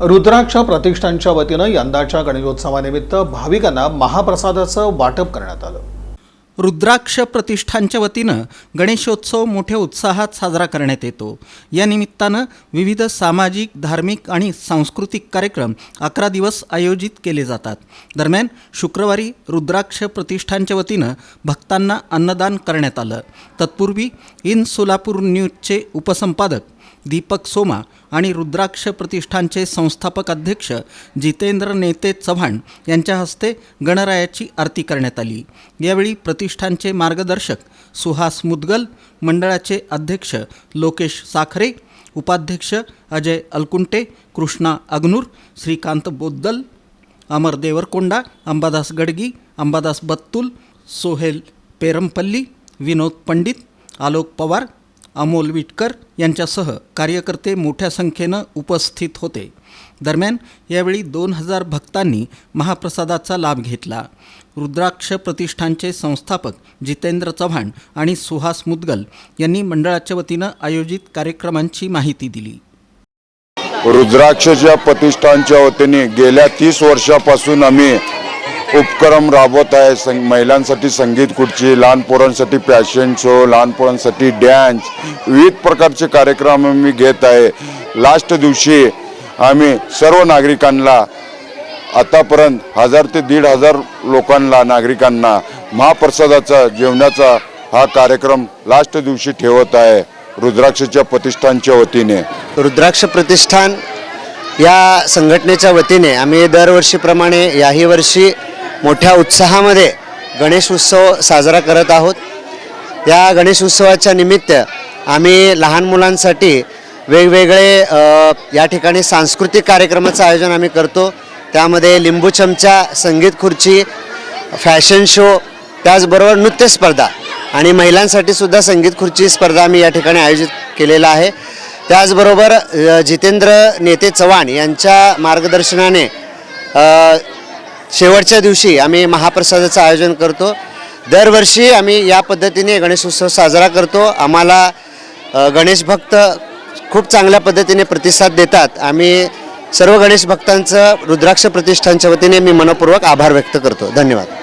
रुद्राक्ष प्रतिष्ठानच्या वतीनं यंदाच्या गणेशोत्सवानिमित्त भाविकांना महाप्रसादाचं वाटप करण्यात आलं. रुद्राक्ष प्रतिष्ठानच्या वतीनं गणेशोत्सव मोठ्या उत्साहात साजरा करण्यात येतो. या निमित्तानं विविध सामाजिक धार्मिक आणि सांस्कृतिक कार्यक्रम अकरा दिवस आयोजित केले जातात. दरम्यान शुक्रवारी रुद्राक्ष प्रतिष्ठानच्या वतीनं भक्तांना अन्नदान करण्यात आलं. तत्पूर्वी इन सोलापूर न्यूजचे उपसंपादक दीपक सोमा आणि रुद्राक्ष प्रतिष्ठानचे संस्थापक अध्यक्ष जितेंद्र नेते चव्हाण यांच्या हस्ते गणरायाची आरती करण्यात आली. यावेळी प्रतिष्ठानचे मार्गदर्शक सुहास मुदगल मंडळाचे अध्यक्ष लोकेश साखरे उपाध्यक्ष अजय अलकुंटे कृष्णा अग्नूर श्रीकांत बोद्दल अमर देवरकोंडा अंबादास गडगी अंबादास बत्तुल सोहेल पेरमपल्ली विनोद पंडित आलोक पवार अमोल विटकर यांच्यासह कार्यकर्ते मोठ्या संख्येनं उपस्थित होते. दरम्यान यावेळी दोन हजार भक्तांनी महाप्रसादाचा लाभ घेतला. रुद्राक्ष प्रतिष्ठानचे संस्थापक जितेंद्र चव्हाण आणि सुहास मुदगल यांनी मंडळाच्या वतीनं आयोजित कार्यक्रमांची माहिती दिली. रुद्राक्षच्या प्रतिष्ठानच्या वतीने गेल्या तीस वर्षापासून आम्ही उपक्रम राबवत आहे. सं महिलांसाठी संगीत खुर्ची लहान पोरांसाठी फॅशन शो लहान पोरांसाठी डॅन्स विविध प्रकारचे कार्यक्रम आम्ही घेत आहे. लास्ट दिवशी आम्ही सर्व नागरिकांना आतापर्यंत हजार ते दीड हजार लोकांना नागरिकांना महाप्रसादाचा जेवणाचा हा कार्यक्रम लास्ट दिवशी ठेवत आहे. रुद्राक्षच्या प्रतिष्ठानच्या वतीने. रुद्राक्ष प्रतिष्ठान या संघटनेच्या वतीने आम्ही दरवर्षीप्रमाणे याही वर्षी मोठ्या उत्साहामध्ये गणेश उत्सव साजरा करत आहोत. या गणेश उत्सवाच्या निमित्त आम्ही लहान मुलांसाठी वेगवेगळे या ठिकाणी सांस्कृतिक कार्यक्रमाचं आयोजन आम्ही करतो. त्यामध्ये लिंबू चमचा संगीत खुर्ची फॅशन शो त्याचबरोबर नृत्य स्पर्धा आणि महिलांसाठी सुद्धा संगीत खुर्ची स्पर्धा आम्ही या ठिकाणी आयोजित केलेला आहे. त्याचबरोबर जितेंद्र नेते चव्हाण यांच्या मार्गदर्शनाने शेवटच्या दिवशी आम्ही महाप्रसादाचं आयोजन करतो. दरवर्षी आम्ही या पद्धतीने गणेशोत्सव साजरा करतो. आम्हाला गणेश भक्त खूप चांगल्या पद्धतीने प्रतिसाद देतात. आम्ही सर्व गणेश भक्तांचं रुद्राक्ष प्रतिष्ठानच्या वतीने मी मनपूर्वक आभार व्यक्त करतो. धन्यवाद.